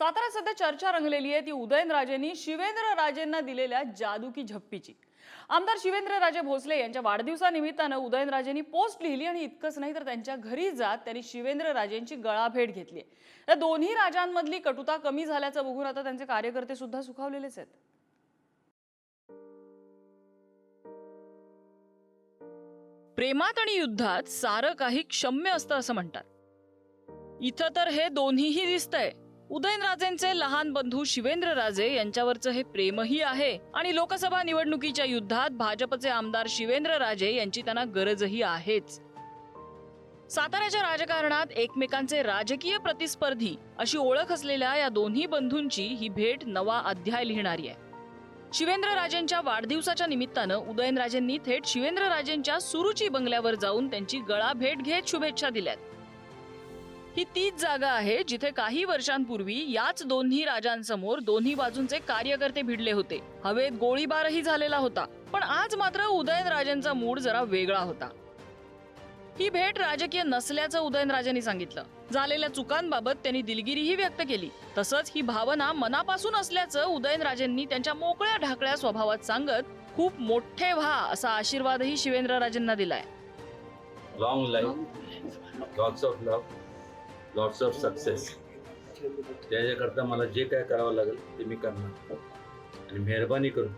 सातारा सध्या चर्चा रंगलेली आहे. ती उदयनराजेंनी शिवेंद्र राजेंना दिलेल्या जादू की झप्पीची. आमदार शिवेंद्रराजे भोसले यांच्या वाढदिवसानिमित्तानं उदयनराजेंनी पोस्ट लिहिली आणि इतकंच नाही तर त्यांच्या घरी जात त्यांनी शिवेंद्रराजेंची गळा गळाभेट घेतली या दोन्ही राजांमधली कटुता कमी झाल्याचं बघून आता त्यांचे कार्यकर्ते सुद्धा सुखावलेलेच आहेत. प्रेमात आणि युद्धात सारं काही क्षम्य असतं असं म्हणतात. इथं तर हे दोन्हीही दिसतंय. उदयनराजेंचे लहान बंधू शिवेंद्र राजे यांच्यावरचं हे प्रेमही आहे. आणि लोकसभा निवडणुकीच्या युद्धात भाजपचे आमदार शिवेंद्र राजे यांची त्यांना गरजही आहेच. साताऱ्याच्या राजकारणात एकमेकांचे राजकीय प्रतिस्पर्धी अशी ओळख असलेल्या या दोन्ही बंधूंची ही भेट नवा अध्याय लिहिणारी आहे. शिवेंद्र राजेंच्या वाढदिवसाच्या निमित्तानं उदयनराजेंनी थेट शिवेंद्र राजेंच्या सुरुची बंगल्यावर जाऊन त्यांची गळा भेट घेत शुभेच्छा दिल्यात. ही तीच जागा आहे जिथे काही वर्षांपूर्वी याच दोन्ही राजांसमोर दोन्ही बाजूंचे कार्यकर्ते भिडले होते. हवेत गोळीबारही झालेला होता पण आज मात्र उदयनराजेंचा मूड जरा वेगळा होता. ही भेट राजकीय नसल्याचं उदयनराजेंनी सांगितलं. झालेल्या चुकांबाबत त्यांनी दिलगिरीही व्यक्त केली. तसंच ही भावना मनापासून असल्याचं उदयनराजेंनी त्यांच्या मोकळ्या ढाकळ्या स्वभावात सांगत खूप मोठे व्हा असा आशीर्वादही शिवेंद्रराजेंना दिलाय. लॉट्स ऑफ सक्सेस त्याच्याकरता मला जे काय करावं लागेल ते मी करणार. आणि मेहरबानी करून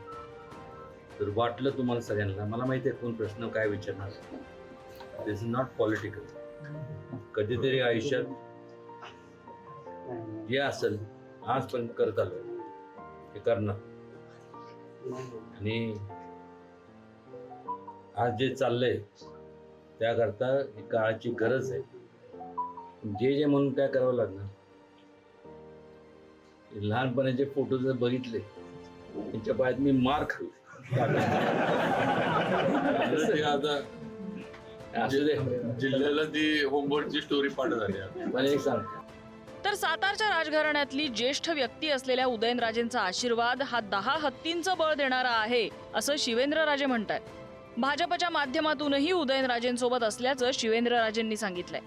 जर वाटलं तुम्हाला सगळ्यांना मला माहिती आहे कोण प्रश्न काय विचारणार. दिस इज नॉट पॉलिटिकल कधीतरी आयुष्यात जे असेल आज पण करत आलो ते करणार. आणि आज जे चाललंय त्याकरता ही काळाची गरज आहे. जे जे म्हणून काय करावं लागणार? लहानपणाचे फोटो जर बघितले त्यांच्या पायात मी मार खाल्ला. ते आता असू दे. जिल्ह्याला ती होमवर्कची स्टोरी पाठ झाली आता. मला एक सांग. तर सातारच्या राजघराण्यातली ज्येष्ठ व्यक्ती असलेल्या उदयनराजेंचा आशीर्वाद हा दहा हत्तींचं बळ देणारा आहे असं शिवेंद्रराजे म्हणतात भाजपच्या माध्यमातूनही उदयनराजेंसोबत असल्याचं शिवेंद्रराजेंनी सांगितलंय.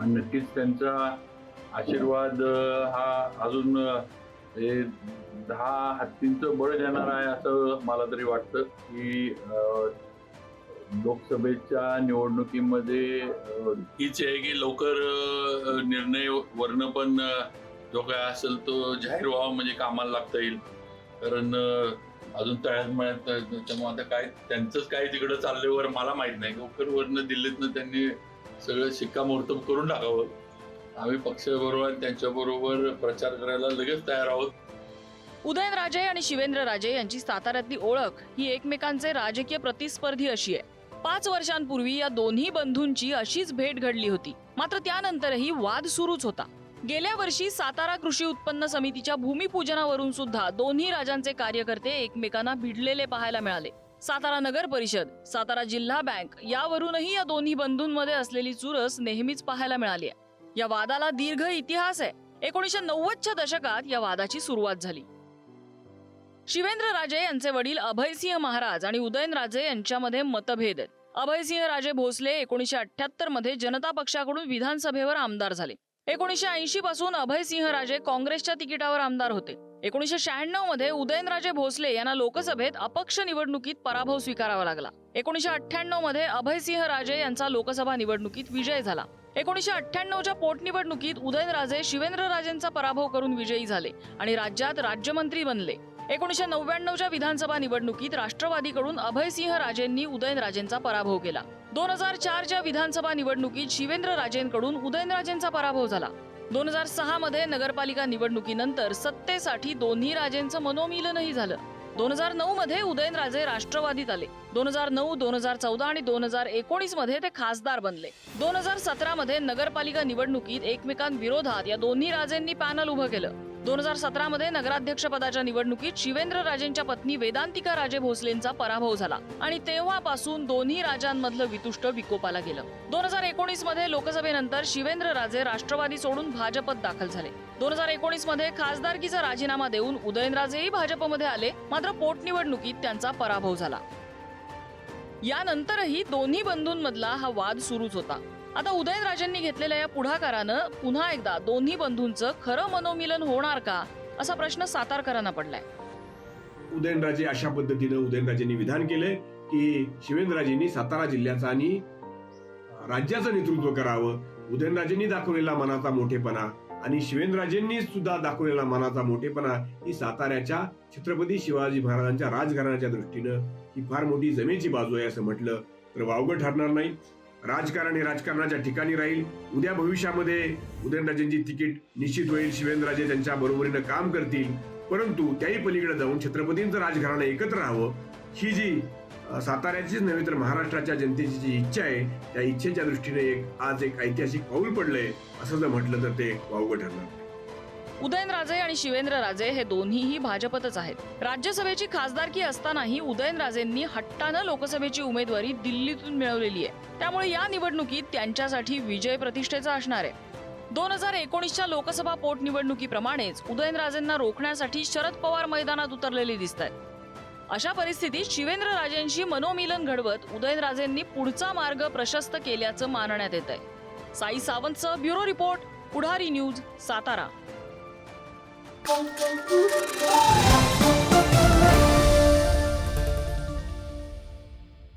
आणि नक्कीच त्यांचा आशीर्वाद हा अजून हे दहा हत्तींचं बळ देणार आहे असं मला तरी वाटतं की लोकसभेच्या निवडणुकीमध्ये हीच आहे की लवकर निर्णय वर्ण पण जो काय असेल तो जाहीर व्हावा म्हणजे कामाला लागता येईल. कारण अजून तळ्यात मळ्यात त्याच्यामुळे आता काय त्यांचंच काय तिकडं चालल्यावर मला माहीत नाही. लवकर वरनं दिल्लीतनं त्यांनी सगळं शिक्कामोर्तब करून टाकावं. आम्ही पक्षाबरोबर त्यांच्याबरोबर प्रचार करायला लगेच तयार आहोत. उदयनराजे आणि शिवेंद्रराजे यांची साताऱ्यातली ओळख ही एकमेकांचे राजकीय प्रतिस्पर्धी अशी आहे. पाच वर्षांपूर्वी या दोन्ही बंधूंची अशीच भेट घडली होती. मात्र त्यानंतरही वाद सुरूच होता. गेल्या वर्षी सातारा कृषी उत्पन्न समितीच्या भूमिपूजनावरून सुद्धा दोन्ही राजांचे कार्यकर्ते एकमेकांना भिडलेले पाहायला मिळाले. सातारा नगर परिषद सातारा जिल्हा बँक यावरूनही या दोन्ही बंधूंमध्ये असलेली चुरस नेहमीच पाहायला मिळाली आहे. या वादाला दीर्घ इतिहास आहे. एकोणीसशे नव्वदच्या दशकात या वादाची सुरुवात झाली. शिवेंद्र राजे यांचे वडील अभयसिंह महाराज आणि उदयनराजे यांच्यामध्ये मतभेद आहेत. अभयसिंह राजे भोसले एकोणीशे अठ्याहत्तरमध्ये जनता पक्षाकडून विधानसभेवर आमदार झाले. एकोणीशे ऐंशी पासून अभयसिंह राजे काँग्रेसच्या तिकिटावर आमदार होते. एकोणीशे शहाण्णवमध्ये उदयनराजे भोसले यांना लोकसभेत अपक्ष निवडणुकीत पराभव स्वीकारावा लागला. एकोणीशे अठ्ठ्याण्णवमध्ये अभयसिंह राजे यांचा लोकसभा निवडणुकीत विजय झाला. एकोणीशे अठ्ठ्याण्णवच्या पोटनिवडणुकीत उदयनराजे शिवेंद्रराजेंचा पराभव करून विजयी झाले आणि राज्यात राज्यमंत्री बनले. एकोणीसशे नव्याण्णवच्या विधानसभा निवडणुकीत राष्ट्रवादीकडून अभयसिंह राजेंनी उदयनराजेंचा पराभव केला. दोन हजार चारच्या विधानसभा निवडणुकीत शिवेंद्र राजेंकडून उदयनराजेंचा पराभव झाला. दोन हजार सहा मध्ये नगरपालिका निवडणुकीनंतर सत्तेसाठी दोन्ही राजेंचं मनोमिलनही झालं. दोन हजार नऊ मध्ये उदयनराजे राष्ट्रवादीत आले. दोन हजार नऊ दोन हजार चौदा आणि दोन हजार एकोणीसमध्ये ते खासदार बनले. दोन हजार सतरा मध्ये नगरपालिका निवडणुकीत एकमेकांविरोधात या दोन्ही राजेंनी पॅनल उभं केलं. दोन हजार सतरामध्ये नगराध्यक्षपदाच्या नगराध्यक्ष पदाच्या निवडणुकीत शिवेंद्र राजेंच्या पत्नी वेदांतिका राजे भोसलेंचा पराभव झाला. आणि तेव्हापासून दोन्ही राजांमधलं वितुष्ट विकोपाला गेलं. दोन हजार एकोणीसमध्ये लोकसभेनंतर शिवेंद्र राजे राष्ट्रवादी सोडून भाजपत दाखल झाले. दोन हजार एकोणीसमध्ये खासदारकीचा राजीनामा देऊन उदयनराजेही भाजपमध्ये आले. मात्र पोटनिवडणुकीत त्यांचा पराभव झाला. यानंतरही दोन्ही बंधूंमधला हा वाद सुरूच होता. आता उदयनराजेंनी घेतलेल्या या पुढाकारानं पुन्हा एकदा दोन्ही बंधूंचं खरं मनोमिलन होणार का असा प्रश्न सातारकरांना पडलाय. उदयनराजे अशा पद्धतीनं उदयनराजेंनी विधान केलंय की शिवेंद्रराजेंनी सातारा जिल्ह्याचा आणि राज्याचं नेतृत्व करावं. उदयनराजेंनी दाखवलेला मनाचा मोठेपणा आणि शिवेंद्रराजेंनी सुद्धा दाखवलेला मनाचा मोठेपणा ही साताऱ्याच्या छत्रपती शिवाजी महाराजांच्या राजघराण्याच्या दृष्टीनं ही फार मोठी जमेची बाजू आहे असं म्हटलं तर वावगं ठरणार नाही. राजकारण हे राजकारणाच्या ठिकाणी राहील. उद्या भविष्यामध्ये उदयनराजेंची तिकीट निश्चित होईल शिवेंद्रराजे त्यांच्या बरोबरीनं काम करतील. परंतु त्याही पलीकडे जाऊन छत्रपतींचं राजघराणं एकत्र राहावं ही जी साताऱ्याचीच नव्हे तर महाराष्ट्राच्या जनतेची जी इच्छा आहे त्या इच्छेच्या दृष्टीने एक आज एक ऐतिहासिक पाऊल पडलंय असं जर म्हटलं तर ते वावगं ठरणार. उदयनराजे आणि शिवेंद्रराजे हे दोन्हीही भाजपतच आहेत. राज्यसभेची खासदारकी असतानाही उदयनराजेंनी हट्टानं लोकसभेची उमेदवारी दिल्लीतून मिळवलेली आहे. त्यामुळे या निवडणुकीत त्यांच्यासाठी विजय प्रतिष्ठेचा असणार आहे. दोन हजार एकोणीसच्या लोकसभा पोटनिवडणुकीप्रमाणेच उदयनराजेंना रोखण्यासाठी शरद पवार मैदानात उतरलेले दिसत आहेत अशा परिस्थितीत शिवेंद्रराजेंशी मनोमिलन घडवत उदयनराजेंनी पुढचा मार्ग प्रशस्त केल्याचं मानण्यात येत आहे साई सावंतचं bureau report Pudhari news Satara. Música